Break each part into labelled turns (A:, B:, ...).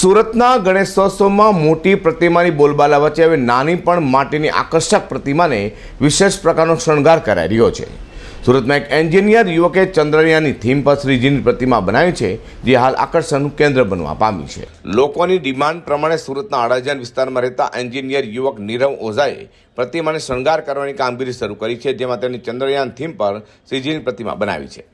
A: સુરતના ગણેશોત્સવમાં મોટી પ્રતિમાની બોલબાલા વચ્ચે હવે નાની પણ માટીની આકર્ષક પ્રતિમાને વિશેષ પ્રકારનો શણગાર કરાઈ રહ્યો છે. સુરતમાં એક એન્જિનિયર યુવકે ચંદ્રયાનની થીમ પર શ્રીજીની પ્રતિમા બનાવી છે, જે હાલ આકર્ષણનું કેન્દ્ર બનવા પામી છે. લોકોની ડિમાન્ડ પ્રમાણે સુરતના અડાજણ વિસ્તારમાં રહેતા એન્જિનિયર યુવક નીરવ ઓઝાએ પ્રતિમાને શણગાર કરવાની કામગીરી શરૂ કરી છે, જેમાં તેની ચંદ્રયાન થીમ પર શ્રીજીની પ્રતિમા બનાવી છે.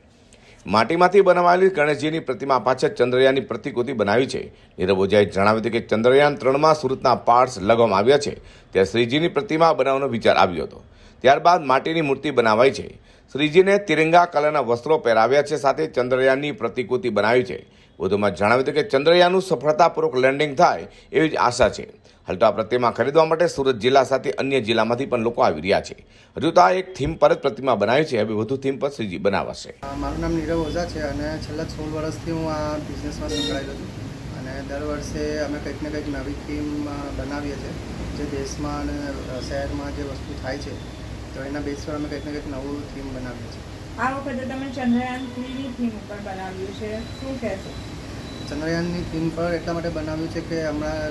A: માટીમાંથી બનાવાયેલી ગણેશજીની પ્રતિમા પાછળ ચંદ્રયાનની પ્રતિકૃતિ બનાવી છે. નીરવ ઓઝાએ જણાવ્યું હતું કે ચંદ્રયાન ત્રણમાં સુરતના પાર્ટ્સ લગાવવામાં આવ્યા છે. ત્યાં શ્રીજીની પ્રતિમા બનાવવાનો વિચાર આવ્યો હતો. ત્યારબાદ માટીની મૂર્તિ બનાવાઈ છે. શ્રીજીને તિરંગા કલરના વસ્ત્રો પહેરાવ્યા છે સાથે ચંદ્રયાનની પ્રતિકૃતિ બનાવી છે. વધુમાં જણાવ્યું હતું કે ચંદ્રયાનનું સફળતાપૂર્વક લેન્ડિંગ થાય એવી જ આશા છે. હાલ તો આ પ્રતિમા ખરીદવા માટે સુરત જિલ્લા સાથે અન્ય જિલ્લામાંથી પણ લોકો આવી રહ્યા છે. હજુ તો આ એક થીમ પર જ પ્રતિમા બનાવી છે. હવે વધુ થીમ પર શ્રીજી બનાવાશે.
B: મારું નામ નીરવ ઓઝા છે અને છેલ્લા સોળ વર્ષથી હું આ બિઝનેસમાં સંકળાયેલો છું. અને દર વર્ષે અમે કંઈક ને કંઈક નવી થીમ બનાવીએ છીએ. જે દેશમાં અને શહેરમાં જે વસ્તુ થાય છે તો એના બેસ પર અમે કંઈક ને કંઈક નવું થીમ બનાવીએ છીએ.
C: આ વખતે તમે ચંદ્રયાન થ્રીની થીમ ઉપર બનાવ્યું છે. શું કહેશો?
B: ચંદ્રયાનની થીમ પર એટલા માટે બનાવ્યું છે કે હમણાં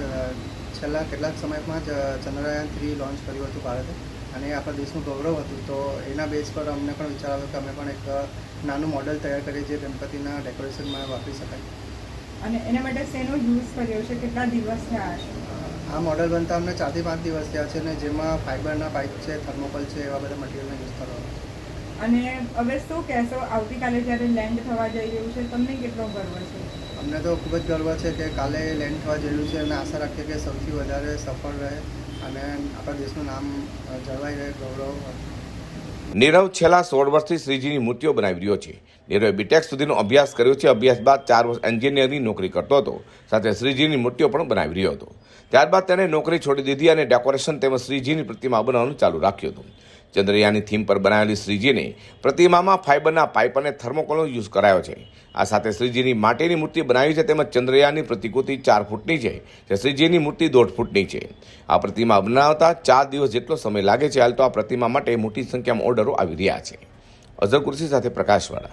B: છેલ્લા કેટલાક સમયમાં જ ચંદ્રયાન થ્રી લોન્ચ કર્યું હતું ભારતે અને આપણા દેશનું ગૌરવ હતું. તો એના બેઝ પર અમને પણ વિચાર આવ્યો કે અમે પણ એક નાનું મોડલ તૈયાર કરીએ જે ગણપતિના ડેકોરેશનમાં વાપરી શકાય.
C: અને એના માટે શેનો યુઝ કર્યો છે? કેટલા દિવસ થયા છે
B: આ મોડલ બનતા અમને ચારથી પાંચ દિવસ થયા છે અને જેમાં ફાઇબરના પાઇપ છે થર્મોકોલ છે એવા બધા મટીરિયલનો યુઝ કરવાનો છે
C: અને હવે શું કહેશો? આવતીકાલે જ્યારે લેન્ડ થવા જઈ રહ્યું છે તમને કેટલો ગર્વ છે?
B: અમને તો ખૂબ જ ગર્વ છે કે કાલે લેન્ડ થવા જયેલું છે અને આશા રાખીએ કે સૌથી વધારે સફળ રહે અને આપણા દેશનું નામ જળવાઈ રહે, ગૌરવ
A: નીરવ છેલ્લા સોળ વર્ષથી શ્રીજીની મૂર્તિઓ બનાવી રહ્યો છે. નીરવે બીટેક સુધીનો અભ્યાસ કર્યો છે. અભ્યાસ બાદ ચાર વર્ષ એન્જિનિયરની નોકરી કરતો હતો. સાથે શ્રીજીની મૂર્તિઓ પણ બનાવી રહ્યો હતો. ત્યારબાદ તેણે નોકરી છોડી દીધી અને ડેકોરેશન તેમજ શ્રીજીની પ્રતિમા બનાવવાનું ચાલુ રાખ્યું હતું. ચંદ્રયાનની થીમ પર બનાવેલી શ્રીજીને પ્રતિમામાં ફાઇબરના પાઇપ અને થર્મોકોલનો યુઝ કરાયો છે. આ સાથે શ્રીજીની માટીની મૂર્તિ બનાવી છે તેમજ ચંદ્રયાનની પ્રતિકૃતિ ચાર ફૂટની છે, જે શ્રીજીની મૂર્તિ દોઢ ફૂટની છે. આ પ્રતિમા બનાવતા ચાર દિવસ જેટલો સમય લાગે છે, હાલ તો આ પ્રતિમા માટે મોટી સંખ્યામાં ઓર્ડરો આવી રહ્યા છે. અઝર કુર્સી સાથે પ્રકાશવાળા.